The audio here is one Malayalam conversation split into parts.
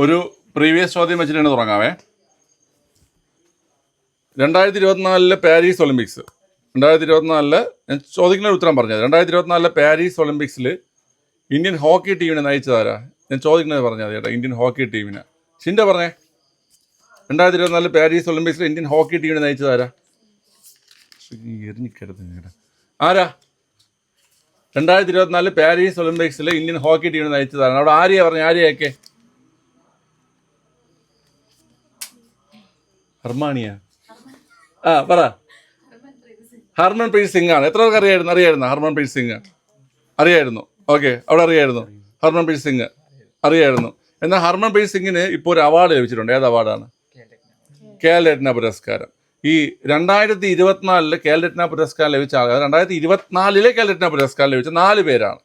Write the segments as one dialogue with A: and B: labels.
A: ഒരു പ്രീവിയസ് ചോദ്യം വെച്ചിട്ടാണ് തുടങ്ങാവേ. രണ്ടായിരത്തി ഇരുപത്തിനാലിലെ പാരീസ് ഒളിമ്പിക്സ്. രണ്ടായിരത്തി ഇരുപത്തിനാലിൽ ഞാൻ ചോദിക്കുന്ന ഉത്തരം പറഞ്ഞത്. രണ്ടായിരത്തി ഇരുപത്തിനാലിലെ പാരീസ് ഒളിമ്പിക്സിൽ ഇന്ത്യൻ ഹോക്കി ടീമിനെ നയിച്ചതാരാ ഞാൻ ചോദിക്കുന്നത് പറഞ്ഞത് ചേട്ടാ ഇന്ത്യൻ ഹോക്കി ടീമിനെ. ചിന്ത പറഞ്ഞേ. രണ്ടായിരത്തി ഇരുപത്തിനാലിൽ പാരീസ് ഒളിമ്പിക്സിൽ ഇന്ത്യൻ ഹോക്കി ടീമിനെ നയിച്ചതാരാ എറിഞ്ഞിക്കരുത് ചേട്ടാ ആരാ? രണ്ടായിരത്തി ഇരുപത്തിനാലിൽ പാരീസ് ഒളിമ്പിക്സിൽ ഇന്ത്യൻ ഹോക്കി ടീമിനെ നയിച്ചതാണ് അവിടെ ആര്യ പറഞ്ഞു? ആര്യയൊക്കെ ഹർമാണിയ ആ പറ. ഹർമൻ പ്രീത് സിംഗ് ആണ് എത്ര പേർക്ക് അറിയായിരുന്നു? അറിയായിരുന്നു? ഹർമൻ പ്രീത് സിംഗ്. അറിയായിരുന്നു. ഓക്കെ അവിടെ അറിയായിരുന്നു. ഹർമൻ പ്രീത് സിംഗ്. അറിയായിരുന്നു. എന്നാൽ ഹർമൻ പ്രീത് സിംഗിന് ഇപ്പോൾ ഒരു അവാർഡ് ലഭിച്ചിട്ടുണ്ട്. ഏത് അവാർഡാണ് കേരളരത്ന രത്ന പുരസ്കാരം. ഈ രണ്ടായിരത്തി ഇരുപത്തിനാലിൽ കേരളരത്ന പുരസ്കാരം ലഭിച്ച ആൾ രണ്ടായിരത്തി ഇരുപത്തിനാലിലെ കേരളരത്ന പുരസ്കാരം ലഭിച്ച നാല് പേരാണ്.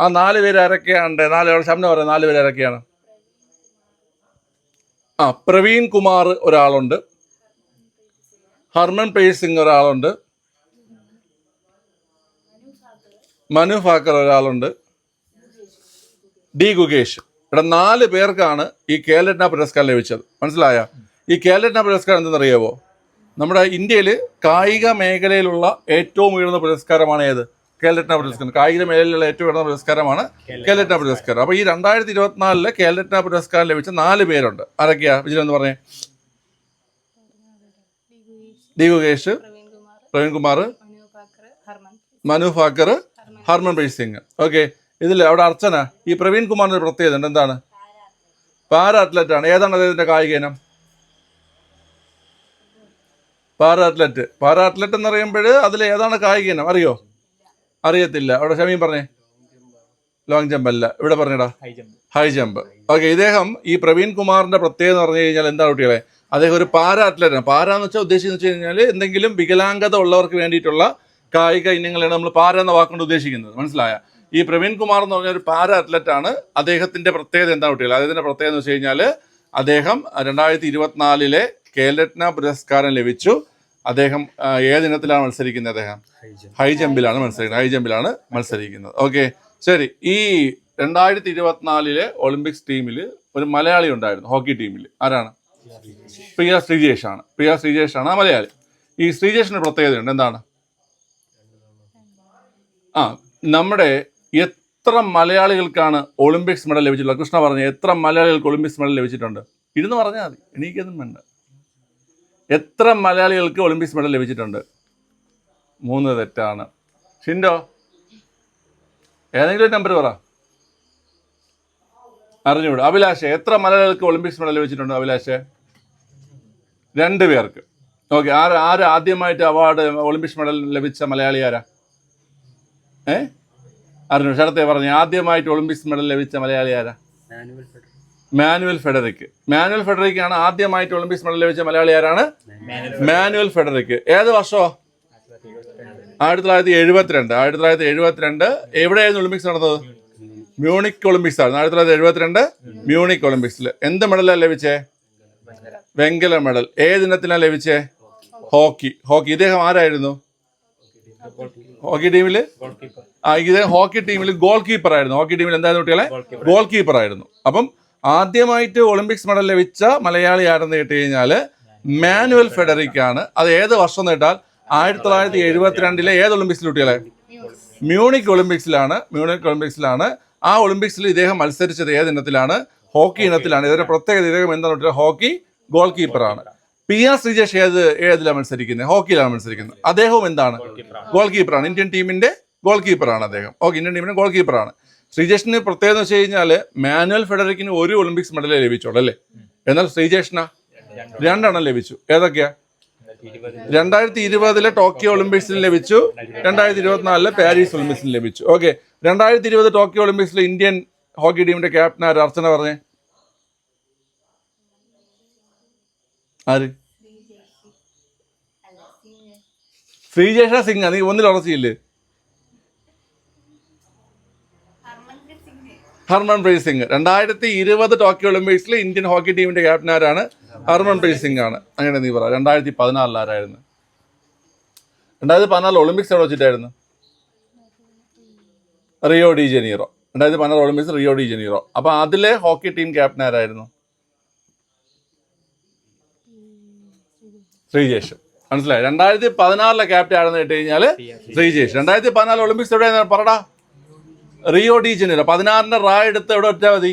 A: ആ നാല് പേര് ആരൊക്കെയാണ് നാല് ശബ്ദം പറയാം നാല് പേര് ആരൊക്കെയാണ്? ആ പ്രവീൺ കുമാർ ഒരാളുണ്ട്. ഹർമൻ പേഴ്സിംഗ് സിംഗ് ഒരാളുണ്ട്. മനു ഫാക്കർ ഒരാളുണ്ട്. ഡി ഗുകേഷ്. ഇവിടെ നാല് പേർക്കാണ് ഈ കേരളരത്ന പുരസ്കാരം ലഭിച്ചത്. മനസ്സിലായ? ഈ കേരളരത്ന പുരസ്കാരം എന്തെന്നറിയാവോ? നമ്മുടെ ഇന്ത്യയിൽ കായിക മേഖലയിലുള്ള ഏറ്റവും ഉയർന്ന പുരസ്കാരമാണ് ഏത്? കേരളരത്ന പുരസ്കാരം. കായിക മേഖലയിലുള്ള ഏറ്റവും ഉയർന്ന പുരസ്കാരമാണ് കേരളരത്ന പുരസ്കാരം. അപ്പോൾ ഈ രണ്ടായിരത്തി ഇരുപത്തിനാലിൽ കേരളരത്ന പുരസ്കാരം ലഭിച്ച നാല് പേരുണ്ട്. ആരൊക്കെയാ? വിജയൻ പറഞ്ഞേ. ഡി പ്രവീൺകുമാർ
B: പ്രവീൺ കുമാർ
A: പ്രവീൺ കുമാർ
B: മനു ഫാക്കർ ഹർമൻ
A: മനു ഫാക്കർ ഹർമൻപ്രീത് സിംഗ്. ഓക്കെ. ഇതിൽ അവിടെ അർച്ചന ഈ പ്രവീൺ കുമാറിന്റെ പ്രത്യേകത ഉണ്ട്. എന്താണ്? പാര അത്ലറ്റ് ആണ്. ഏതാണ് അദ്ദേഹത്തിന്റെ കായിക ഇനം? പാര അത്ലറ്റ് പാര അത്ലറ്റ് എന്ന് പറയുമ്പോൾ അതിൽ ഏതാണ് കായിക ഇനം? അറിയോ? അറിയത്തില്ല. അവിടെ ഷമീം പറഞ്ഞേ. ലോങ് ജമ്പ് അല്ല. ഇവിടെ പറഞ്ഞടാ. ഹൈ ജമ്പ് ഓക്കെ ഇദ്ദേഹം ഈ പ്രവീൺ കുമാറിന്റെ പ്രത്യേകത എന്ന് പറഞ്ഞു കഴിഞ്ഞാൽ എന്താണ് കുട്ടികളെ? അദ്ദേഹം ഒരു പാര അത്ലറ്റാണ് പാര എന്ന് വെച്ചാൽ ഉദ്ദേശിക്കുന്നത് വെച്ച് കഴിഞ്ഞാൽ എന്തെങ്കിലും വികലാംഗത ഉള്ളവർക്ക് വേണ്ടിയിട്ടുള്ള കായിക ഇനങ്ങളാണ് നമ്മൾ പാര എന്ന വാക്കുകൊണ്ട് ഉദ്ദേശിക്കുന്നത്. മനസ്സിലായ? ഈ പ്രവീൺ കുമാർ എന്ന് പറഞ്ഞ ഒരു പാര അത്ലറ്റാണ് അദ്ദേഹത്തിന്റെ പ്രത്യേകത എന്താ കുട്ടികൾ അദ്ദേഹത്തിന്റെ പ്രത്യേകത എന്ന് വെച്ച് കഴിഞ്ഞാൽ അദ്ദേഹം രണ്ടായിരത്തി ഇരുപത്തിനാലിലെ കേരളരത്ന പുരസ്കാരം ലഭിച്ചു. അദ്ദേഹം ഏതിനത്തിലാണ് മത്സരിക്കുന്നത് അദ്ദേഹം? ഹൈ ജമ്പിലാണ് മത്സരിക്കുന്നത്. ഹൈ ജമ്പിലാണ് മത്സരിക്കുന്നത്. ഓക്കെ. ശരി. ഈ രണ്ടായിരത്തി ഇരുപത്തിനാലിലെ ഒളിമ്പിക്സ് ടീമിൽ ഒരു മലയാളി ഉണ്ടായിരുന്നു ഹോക്കി ടീമിൽ ആരാണ്? പ്രിയ ശ്രീജേഷ് ആണ് പ്രിയ ശ്രീജേഷ് ആണ് ആ മലയാളി. ഈ ശ്രീജേഷിന് പ്രത്യേകതയുണ്ട്. എന്താണ്? ആ നമ്മുടെ എത്ര മലയാളികൾക്കാണ് ഒളിമ്പിക്സ് മെഡൽ ലഭിച്ചിട്ടുള്ളത്? കൃഷ്ണ പറഞ്ഞു എത്ര മലയാളികൾക്ക് ഒളിമ്പിക്സ് മെഡൽ ലഭിച്ചിട്ടുണ്ട്? ഇരുന്ന് പറഞ്ഞാൽ മതി. എനിക്കതും വേണ്ട. എത്ര മലയാളികൾക്ക് ഒളിമ്പിക്സ് മെഡൽ ലഭിച്ചിട്ടുണ്ട്? മൂന്ന് തെറ്റാണ്. ഷിൻഡോ ഏതെങ്കിലും നമ്പർ പറ. അറിഞ്ഞുകൂടാ. അഭിലാഷ് എത്ര മലയാളികൾക്ക് ഒളിമ്പിക്സ് മെഡൽ ലഭിച്ചിട്ടുണ്ട് അഭിലാഷ്? രണ്ട് പേർക്ക്. ഓക്കെ ആര് ആര് ആദ്യമായിട്ട് അവാർഡ് ഒളിമ്പിക്സ് മെഡൽ ലഭിച്ച മലയാളി ആരാ? ഏ? അറിഞ്ഞു? ശരത്തെ പറഞ്ഞു. ആദ്യമായിട്ട് ഒളിമ്പിക്സ് മെഡൽ ലഭിച്ച മലയാളി ആരാ? മാനുവൽ ഫെഡറിക്ക് മാനുവൽ ഫെഡറിക്. ആണ് ആദ്യമായിട്ട് ഒളിമ്പിക്സ് മെഡൽ ലഭിച്ച മലയാളി ആരാണ്? മാനുവൽ ഫെഡറിക്ക് ഏത് വർഷമോ ആയിരത്തി തൊള്ളായിരത്തി എഴുപത്തിരണ്ട്. ആയിരത്തി തൊള്ളായിരത്തി എഴുപത്തിരണ്ട്. എവിടെയായിരുന്നു ഒളിമ്പിക്സ് നടന്നത്? മ്യൂണിക്. ഒളിമ്പിക്സ് ആയിരുന്നു. ആയിരത്തി തൊള്ളായിരത്തി എഴുപത്തിരണ്ട് മ്യൂണിക്. ഒളിമ്പിക്സിൽ എന്ത് മെഡലാണ് ലഭിച്ചേ? വെങ്കല മെഡൽ. ഏത് ഇനത്തിലാണ് ലഭിച്ചേ? ഹോക്കി. ഹോക്കി. ഇദ്ദേഹം ആരായിരുന്നു? ഹോക്കി ടീമിൽ ആ ഇദ്ദേഹം ഹോക്കി ടീമിൽ ഗോൾ കീപ്പർ ആയിരുന്നു. ഹോക്കി ടീമിൽ എന്തായിരുന്നു കുട്ടികളെ? ഗോൾ കീപ്പർ ആയിരുന്നു. അപ്പം ആദ്യമായിട്ട് ഒളിമ്പിക്സ് മെഡൽ ലഭിച്ച മലയാളി ആരെന്ന് കേട്ട് കഴിഞ്ഞാൽ മാനുവൽ ഫെഡറിക് ആണ് അത് ഏത് വർഷം നേട്ടാൽ? ആയിരത്തി തൊള്ളായിരത്തി എഴുപത്തിരണ്ടിലെ ഏത് ഒളിമ്പിക്സിൽ കുട്ടികളെ? മ്യൂണിക് ഒളിമ്പിക്സിലാണ്. മ്യൂണിക് ഒളിമ്പിക്സിലാണ്. ആ ഒളിമ്പിക്സിൽ ഇദ്ദേഹം മത്സരിച്ചത് ഏത് ഇനത്തിലാണ്? ഹോക്കി ഇനത്തിലാണ്. ഇതിന്റെ പ്രത്യേകത ഇദ്ദേഹം എന്താണ് ഹോക്കി ഗോൾ കീപ്പറാണ് പി ആർ ശ്രീജേഷ് ഏത് ഏതിലാണ് മത്സരിക്കുന്നത്? ഹോക്കിയിലാണ് മത്സരിക്കുന്നത്. അദ്ദേഹവും എന്താണ്? ഗോൾ കീപ്പറാണ് ഇന്ത്യൻ ടീമിന്റെ ഗോൾ കീപ്പറാണ് അദ്ദേഹം. ഓക്കെ ഇന്ത്യൻ ടീമിന്റെ ഗോൾ കീപ്പറാണ് ശ്രീജേഷിന് പ്രത്യേകത എന്ന് വെച്ച് കഴിഞ്ഞാൽ മാനുവൽ ഫെഡറിക്കിന് ഒരു ഒളിമ്പിക്സ് മെഡലേ ലഭിച്ചുള്ളൂ അല്ലേ? എന്നാൽ ശ്രീജേഷിനാ? രണ്ടെണ്ണം. ലഭിച്ചു. ഏതൊക്കെയാ? രണ്ടായിരത്തി ഇരുപതിലെ ടോക്കിയോ ഒളിമ്പിക്സിൽ ലഭിച്ചു. രണ്ടായിരത്തി ഇരുപത്തിനാലിലെ പാരീസ് ഒളിമ്പിക്സിൽ ലഭിച്ചു. ഓക്കെ രണ്ടായിരത്തി ഇരുപത് ടോക്കിയോ ഒളിമ്പിക്സിൽ ഇന്ത്യൻ ഹോക്കി ടീമിന്റെ ക്യാപ്റ്റൻ ആര്? അർച്ചന പറഞ്ഞേ. ആര്? ശ്രീജേഷ സിംഗ്. നീ ഒന്നിൽ ഉറച്ചില്ലേ? ഹർമൻപ്രീത് സിംഗ്. രണ്ടായിരത്തി ഇരുപത് ടോക്കിയോ ഒളിമ്പിക്സിൽ ഇന്ത്യൻ ഹോക്കി ടീമിന്റെ ക്യാപ്റ്റൻ ആരാണ്? ഹർമൻപ്രീത് സിംഗ് ആണ്. അങ്ങനെ നീ പറ. രണ്ടായിരത്തി പതിനാലിൽ ആരായിരുന്നു? രണ്ടായിരത്തി പതിനാലിൽ ഒളിമ്പിക്സ് എവിടെ വെച്ചിട്ടായിരുന്നു? Rio de Janeiro. രണ്ടായിരത്തി പതിനാറ് ഒളിമ്പിക്സ് റിയോ ഡി ജനീറോ. അപ്പോൾ അതിലെ ഹോക്കി ടീം ക്യാപ്റ്റൻ ആരായിരുന്നു? ശ്രീജേഷ്. മനസ്സിലായി? രണ്ടായിരത്തി പതിനാറിലെ ക്യാപ്റ്റൻ ആണെന്ന് കേട്ട് കഴിഞ്ഞാൽ ശ്രീജേഷ്. രണ്ടായിരത്തി പതിനാല് ഒളിമ്പിക്സ് എവിടെയാണ് പറടാ. Rio de Janeiro. പതിനാറിന്റെ റായ് എടുത്ത് എവിടെ വെച്ചാൽ മതി?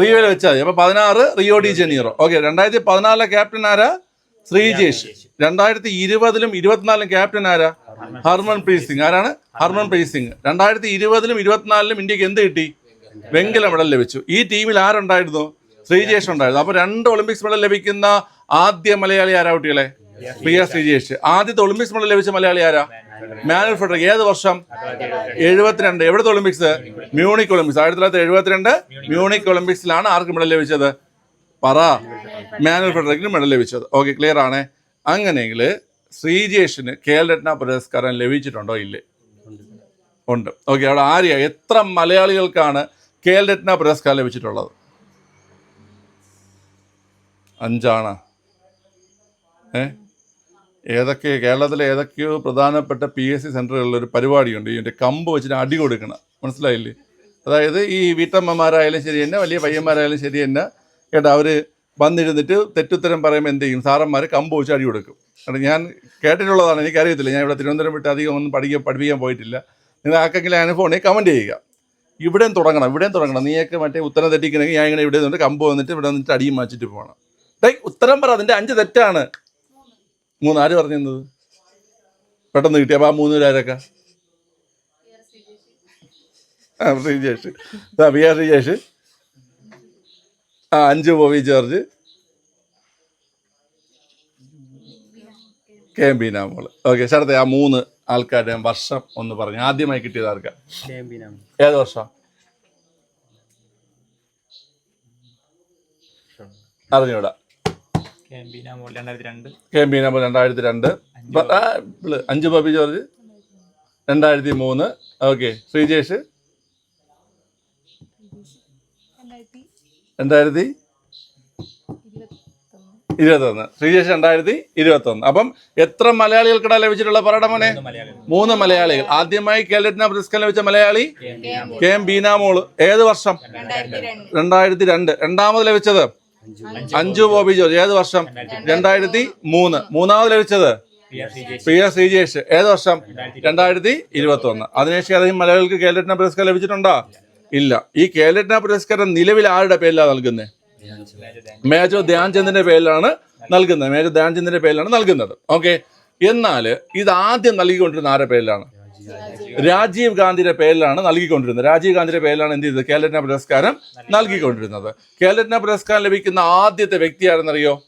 A: റിയോയിൽ വെച്ചാൽ മതി. അപ്പൊ പതിനാറ് റിയോ ഡി ജനീറോ. ഓക്കെ രണ്ടായിരത്തി പതിനാലിലെ ക്യാപ്റ്റൻ ആരാ? ശ്രീജേഷ്. രണ്ടായിരത്തി ഇരുപതിലും ഇരുപത്തിനാലിലും ക്യാപ്റ്റൻ ആരാ? ഹർമൻ പ്രീത് സിംഗ് ആരാണ്? ഹർമൻ പ്രീത് സിംഗ് രണ്ടായിരത്തി ഇരുപതിലും ഇരുപത്തിനാലിലും ഇന്ത്യയ്ക്ക് എന്ത് കിട്ടി? വെങ്കല. മെഡൽ ലഭിച്ചു. ഈ ടീമിൽ ആരുണ്ടായിരുന്നു? ശ്രീജേഷ് ഉണ്ടായിരുന്നു. അപ്പൊ രണ്ട് ഒളിമ്പിക്സ് മെഡൽ ലഭിക്കുന്ന ആദ്യ മലയാളി ആരാ കുട്ടികളെ? പ്രിയ ശ്രീജേഷ്. ആദ്യത്തെ ഒളിമ്പിക്സ് മെഡൽ ലഭിച്ച മലയാളി ആരാ? മാനുവൽ ഫെഡറിക് ഏത് വർഷം? എഴുപത്തിരണ്ട്. എവിടുത്തെ ഒളിമ്പിക്സ് മ്യൂണിക് ഒളിമ്പിക്സ് ആയിരത്തി തൊള്ളായിരത്തി എഴുപത്തിരണ്ട് മ്യൂണിക് ഒളിമ്പിക്സിലാണ് ആർക്ക് മെഡൽ ലഭിച്ചത്? പറ. മാനുവൽ ഫെഡറിക്കിന് മെഡൽ ലഭിച്ചത്. ഓക്കെ ക്ലിയർ ആണ്. അങ്ങനെയെങ്കിൽ ശ്രീജേഷിന് കേൽ രത്ന പുരസ്കാരം ലഭിച്ചിട്ടുണ്ടോ? ഇല്ലേ. ഉണ്ട്. ഓക്കെ അവിടെ ആര്യ? എത്ര മലയാളികൾക്കാണ് കേൽ രത്ന പുരസ്കാരം ലഭിച്ചിട്ടുള്ളത്? അഞ്ചാണ്? ഏ? ഏതൊക്കെ കേരളത്തിലെ ഏതൊക്കെയോ പ്രധാനപ്പെട്ട പി എസ് സി സെന്ററുകളിൽ ഒരു പരിപാടിയുണ്ട്. ഇതിന്റെ കമ്പ് വെച്ചിട്ട് അടി കൊടുക്കണം. മനസ്സിലായില്ലേ? അതായത് ഈ വീട്ടമ്മമാരായാലും ശരി തന്നെ വലിയ പയ്യന്മാരായാലും ശരി തന്നെ കേട്ടോ അവർ വന്നിരുന്നിട്ട് തെറ്റുത്തരം പറയുമ്പോൾ എന്ത് ചെയ്യും? സാറന്മാർ കമ്പ് വെച്ച് അടി കൊടുക്കും. കാരണം ഞാൻ കേട്ടിട്ടുള്ളതാണ്. എനിക്കറിയത്തില്ല. ഞാൻ ഇവിടെ തിരുവനന്തപുരം വിട്ട് അധികം ഒന്നും പഠിക്കാൻ പഠിപ്പിക്കാൻ പോയിട്ടില്ല. നിങ്ങൾ ആർക്കെങ്കിലും അനുഭവം ഉണ്ടെങ്കിൽ കമന്റ് ചെയ്യുക. ഇവിടെയും തുടങ്ങണം. ഇവിടെയും തുടങ്ങണം. നീയൊക്കെ മറ്റേ ഉത്തരം തെറ്റിക്കണമെങ്കിൽ ഞാൻ ഇങ്ങനെ ഇവിടെ നിന്നിട്ട് കമ്പ് വന്നിട്ട് ഇവിടെ നിന്നിട്ട് അടിയും മാച്ചിട്ട് പോകണം. ഡേയ് ഉത്തരം പറ. അതിന്റെ അഞ്ച് തെറ്റാണ്. മൂന്ന്. ആര് പറഞ്ഞത് പെട്ടെന്ന് കിട്ടി. അപ്പോൾ ആ മൂന്ന് പേരൊക്കെ ആ ശ്രീജേഷ് ആ ബി ആർ ശ്രീജേഷ് ആ Anju Bobby George. K M Beena Mol. Okay ശരത്തെ ആ മൂന്ന് ആൾക്കാരുടെ വർഷം ഒന്ന് പറഞ്ഞു. ആദ്യമായി കിട്ടിയത് ആർക്കാ? ഏത് വർഷം? അറിഞ്ഞൂടാ.
C: രണ്ടായിരത്തി രണ്ട്
A: കെ എം ബീന മോൾ രണ്ടായിരത്തി രണ്ട് അഞ്ചു ബോബി ജോർജ്. രണ്ടായിരത്തി മൂന്ന് ഓക്കെ ശ്രീജേഷ്
B: രണ്ടായിരത്തി. ഇരുപത്തൊന്ന്.
A: ശ്രീജേഷ് രണ്ടായിരത്തി ഇരുപത്തൊന്ന്. അപ്പം എത്ര മലയാളികൾക്കിട ലഭിച്ചിട്ടുള്ള പറയട മോനെ? മൂന്ന് മലയാളികൾ. ആദ്യമായി കേരളത്തിന് പുരസ്കാരം ലഭിച്ച മലയാളി? K M Beenamol. ഏത് വർഷം?
B: രണ്ടായിരത്തി രണ്ട്
A: രണ്ടാമത് ലഭിച്ചത്? അഞ്ചു ബോബി ജോർജ്. ഏത് വർഷം? രണ്ടായിരത്തി മൂന്ന്. മൂന്നാമത് ലഭിച്ചത്?
C: P
A: S Sreejesh. ഏത് വർഷം? രണ്ടായിരത്തി ഇരുപത്തി ഒന്ന് അതിനുശേഷം അദ്ദേഹം മലയാളികൾക്ക് കേരളത്തിന് പുരസ്കാരം ലഭിച്ചിട്ടുണ്ടോ? ഇല്ല. ഈ കേരളത്തിന് പുരസ്കാരം നിലവിൽ ആരുടെ പേരിലാണ് നൽകുന്നത് മേജർ ധ്യാൻചന്ദിന്റെ പേരിലാണ് നൽകുന്നത്. മേജർ ധ്യാൻചന്ദിന്റെ പേരിലാണ് നൽകുന്നത്. ഓക്കെ? എന്നാൽ ഇത് ആദ്യം നൽകിക്കൊണ്ടിരുന്ന ആരുടെ പേരിലാണ്? രാജീവ് ഗാന്ധിയുടെ പേരിലാണ് നൽകിക്കൊണ്ടിരുന്നത്. രാജീവ് ഗാന്ധിയുടെ പേരിലാണ് എന്ത് ചെയ്തത്? കേരളരത്ന പുരസ്കാരം നൽകിക്കൊണ്ടിരുന്നത്. കേരളരത്ന പുരസ്കാരം ലഭിക്കുന്ന ആദ്യത്തെ വ്യക്തി ആരെന്നറിയോ?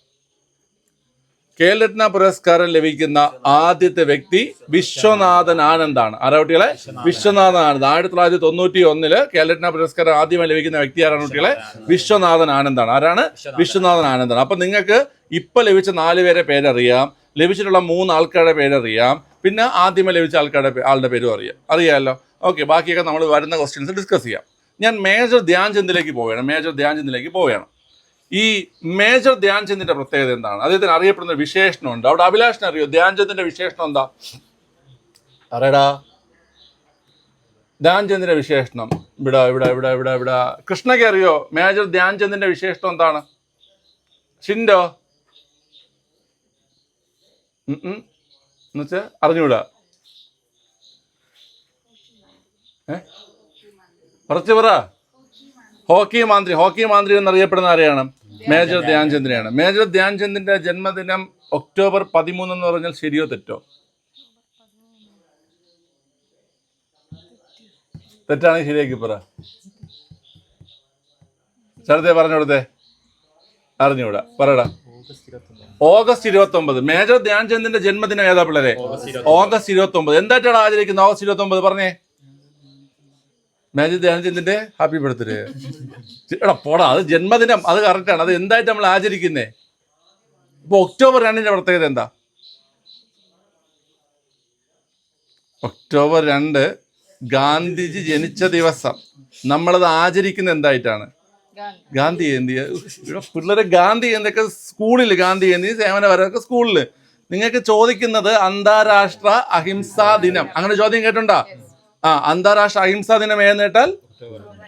A: കേരളരത്ന പുരസ്കാരം ലഭിക്കുന്ന ആദ്യത്തെ വ്യക്തി വിശ്വനാഥൻ ആനന്ദാണ് ആരാ കുട്ടികളെ? വിശ്വനാഥൻ ആനന്ദ് ആയിരത്തി തൊള്ളായിരത്തി തൊണ്ണൂറ്റി ഒന്നിൽ കേരളരത്ന പുരസ്കാരം ആദ്യമായി ലഭിക്കുന്ന വ്യക്തി ആരാണ് കുട്ടികളെ? വിശ്വനാഥൻ ആനന്ദാണ് ആരാണ്? വിശ്വനാഥൻ ആനന്ദാണ് അപ്പൊ നിങ്ങൾക്ക് ഇപ്പൊ ലഭിച്ച നാല് പേരെ പേരറിയാം. ലഭിച്ചിട്ടുള്ള മൂന്ന് ആൾക്കാരുടെ പേരറിയാം. പിന്നെ ആദ്യമേ ലഭിച്ച ആൾക്കാരുടെ ആളുടെ പേരും അറിയാം. അറിയാമല്ലോ ഓക്കെ ബാക്കിയൊക്കെ നമ്മൾ വരുന്ന ക്വസ്റ്റ്യൻസ് ഡിസ്കസ് ചെയ്യാം. ഞാൻ മേജർ ധ്യാൻചന്ദിലേക്ക് പോവുകയാണ്. മേജർ ധ്യാൻചന്ദിലേക്ക് പോവുകയാണ്. ഈ മേജർ ധ്യാൻചന്ദിന്റെ പ്രത്യേകത എന്താണ്? അദ്ദേഹത്തിന് അറിയപ്പെടുന്ന ഒരു വിശേഷണമുണ്ട്. അവിടെ അഭിലാഷിനെ അറിയോ? ധ്യാൻചന്ദിന്റെ വിശേഷണം എന്താ? അറിയടാ ധ്യാൻചന്ദിന്റെ വിശേഷണം. ഇവിടെ ഇവിടെ ഇവിടെ ഇവിടെ ഇവിടെ കൃഷ്ണയ്ക്ക് അറിയോ? മേജർ ധ്യാൻചന്ദിന്റെ വിശേഷണം എന്താണ്? ഷിൻഡോ? എന്നുവെച്ചാ അറിഞ്ഞൂടാ ഏ? കുറച്ച് പറ. ഹോക്കി മാന്ത്രി ഹോക്കി മാന്ത്രി എന്നറിയപ്പെടുന്ന ആരെയാണ്? മേജർ ധ്യാൻചന്ദിനെയാണ് മേജർ ധ്യാൻചന്ദിന്റെ ജന്മദിനം ഒക്ടോബർ പതിമൂന്ന് എന്ന് പറഞ്ഞാൽ ശരിയോ തെറ്റോ? തെറ്റാണെങ്കിൽ ശരിയാക്കി പറ. സ്ഥലത്തെ പറഞ്ഞോടത്തെ അറിഞ്ഞൂടാ പറയടാ
C: ഓഗസ്റ്റ്
A: ഇരുപത്തി ഒമ്പത് മേജർ ധ്യാൻചന്ദിന്റെ ജന്മദിനം ഏതാ പിള്ളേരെ? ഓഗസ്റ്റ് ഇരുപത്തി ഒമ്പത് എന്തായിട്ടാണ് ആചരിക്കുന്നത്? ഓഗസ്റ്റ് ഇരുപത്തി ഒമ്പത് പറഞ്ഞേ. മേജർ ധ്യാനചന്ദ്രന്റെ ഹാപ്പി ബർത്ത്ഡേ എടാ പോടാ അത് ജന്മദിനം അത് കറക്റ്റാണ് അത് എന്തായിട്ട് നമ്മൾ ആചരിക്കുന്നേ? ഇപ്പൊ ഒക്ടോബർ രണ്ടിന്റെ പ്രത്യേകത എന്താ? ഒക്ടോബർ രണ്ട് ഗാന്ധിജി ജനിച്ച ദിവസം. നമ്മളത് ആചരിക്കുന്നത് എന്തായിട്ടാണ്?
B: ഗാന്ധി.
A: ജയന്തി. പിള്ളേരെ ഗാന്ധി ജയന്തിയൊക്കെ സ്കൂളിൽ ഗാന്ധി ജയന്തി സേവനപരമൊക്കെ സ്കൂളിൽ നിങ്ങൾക്ക് ചോദിക്കുന്നത് അന്താരാഷ്ട്ര അഹിംസാ ദിനം. അങ്ങനെ ചോദ്യം കേട്ടുണ്ടോ ആ അന്താരാഷ്ട്ര അഹിംസാ ദിനം കേട്ടാൽ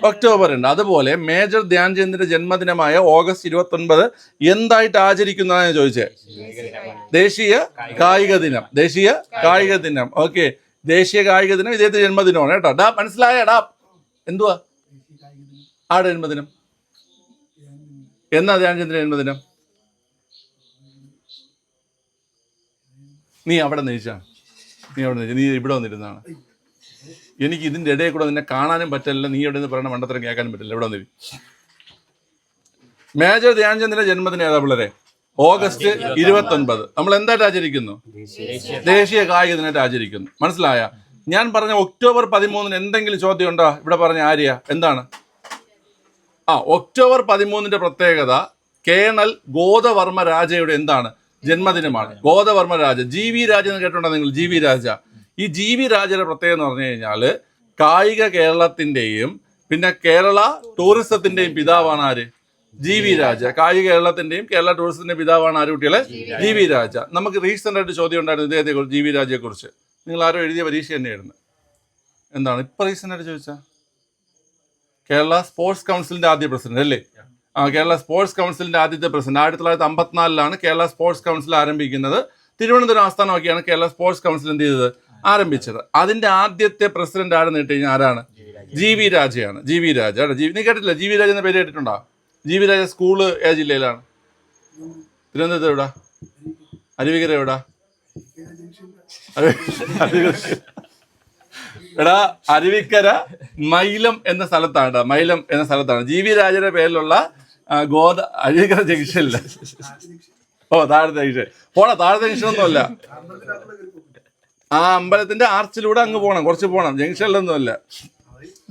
A: ഒക്ടോബർ ഉണ്ട് അതുപോലെ മേജർ ധ്യാൻചന്ദിന്റെ ജന്മദിനമായ ഓഗസ്റ്റ് ഇരുപത്തി ഒൻപത് എന്തായിട്ട് ആചരിക്കുന്നതാണ് ചോദിച്ചേ? ദേശീയ കായിക ദിനം. ദേശീയ കായിക ദിനം. ഓക്കെ. ദേശീയ കായിക ദിനം ഇദ്ദേഹത്തെ ജന്മദിനമാണ് കേട്ടോ. ഡാ മനസ്സിലായ ഡാ? എന്തുവാ? ആടെ ജന്മദിനം? എന്നാ ധ്യാൻചന്ദ്രന്റെ ജന്മദിനം? നീ അവിടെ നിൽച്ചാ? നീ അവിടെ നിൽച്ച? നീ ഇവിടെ വന്നിരുന്നാണ് എനിക്ക് ഇതിന്റെ ഇടയിൽ കൂടെ നിന്നെ കാണാനും പറ്റില്ല നീ എവിടെ നിന്ന് പറയണ മണ്ടത്തരം കേൾക്കാനും പറ്റില്ല. എവിടെ വന്നിരി മേജർ ധ്യാനചന്ദ്രന്റെ ജന്മദിനം ഏതാ പിള്ളേരെ? ഓഗസ്റ്റ് ഇരുപത്തി ഒൻപത് നമ്മൾ എന്തായിട്ട് ആചരിക്കുന്നു? ദേശീയ കായിക ദിനമായിട്ട് ആചരിക്കുന്നു. മനസ്സിലായ? ഞാൻ പറഞ്ഞ ഒക്ടോബർ പതിമൂന്നിന് എന്തെങ്കിലും ചോദ്യം ഉണ്ടോ? ഇവിടെ പറഞ്ഞ ആര്യ എന്താണ്? ആ ഒക്ടോബർ പതിമൂന്നിന്റെ പ്രത്യേകത കേണൽ ഗോദവർമ്മ രാജയുടെ എന്താണ്? ജന്മദിനമാണ്. ഗോദവർമ്മ രാജ. ജി വി രാജ എന്ന് കേട്ടിട്ടുണ്ടോ നിങ്ങൾ? G V Raja. ഈ ജി വി രാജയുടെ പ്രത്യേകത എന്ന് പറഞ്ഞു കഴിഞ്ഞാൽ കായിക കേരളത്തിന്റെയും പിന്നെ കേരള ടൂറിസത്തിന്റെയും പിതാവാണ് ആര്? G V Raja. കായിക കേരളത്തിന്റെയും കേരള ടൂറിസത്തിന്റെ പിതാവാണ് ആര് കുട്ടികളെ? G V Raja. നമുക്ക് റീസെന്റ് ആയിട്ട് ചോദ്യം ഉണ്ടായിരുന്നു ഇദ്ദേഹത്തെ കുറിച്ച് ജി വി രാജയെ കുറിച്ച് നിങ്ങൾ ആരോ എഴുതിയ പരീക്ഷ തന്നെയായിരുന്നു. എന്താണ്? ഇപ്പൊ റീസെന്റ് ആയിട്ട് ചോദിച്ചാൽ കേരള സ്പോർട്സ് കൗൺസിലിന്റെ ആദ്യ പ്രസിഡന്റ് അല്ലേ? ആ കേരള സ്പോർട്സ് കൗൺസിലിന്റെ ആദ്യത്തെ പ്രസിഡന്റ്. ആയിരത്തി തൊള്ളായിരത്തി അമ്പത്തിനാലിലാണ് കേരള സ്പോർട്സ് കൗൺസിൽ ആരംഭിക്കുന്നത്. തിരുവനന്തപുരം ആസ്ഥാനമാക്കിയാണ് കേരള സ്പോർട്സ് കൗൺസിൽ എന്ത് ചെയ്തത്? ആരംഭിച്ചത്. അതിന്റെ ആദ്യത്തെ പ്രസിഡന്റ് ആരെന്ന് കേട്ട് കഴിഞ്ഞാൽ ആരാണ്? G V രാജയാണ്. G V Raja. G നീ കേട്ടില്ല ജി വി രാജ എന്ന പേര് കേട്ടിട്ടുണ്ടോ? ജി വി രാജ സ്കൂൾ ഏത് ജില്ലയിലാണ്? തിരുവനന്തപുരത്ത് എവിടാ? അരുവികര എവിടാ? എടാ അരുവിക്കര മൈലം എന്ന സ്ഥലത്താണ്. മൈലം എന്ന സ്ഥലത്താണ്. ജി വി രാജയുടെ പേരിലുള്ള ഗോദ അരുവിക്കര ജംഗ്ഷനില്ല ഓ താഴത്തെ ജംഗ്ഷൻ. പോടാ താഴത്തെ ജംഗ്ഷൻ ഒന്നുമല്ല ആ അമ്പലത്തിന്റെ ആർച്ചിലൂടെ അങ്ങ് പോകണം കുറച്ച് പോകണം ജംഗ്ഷനിലൊന്നും അല്ല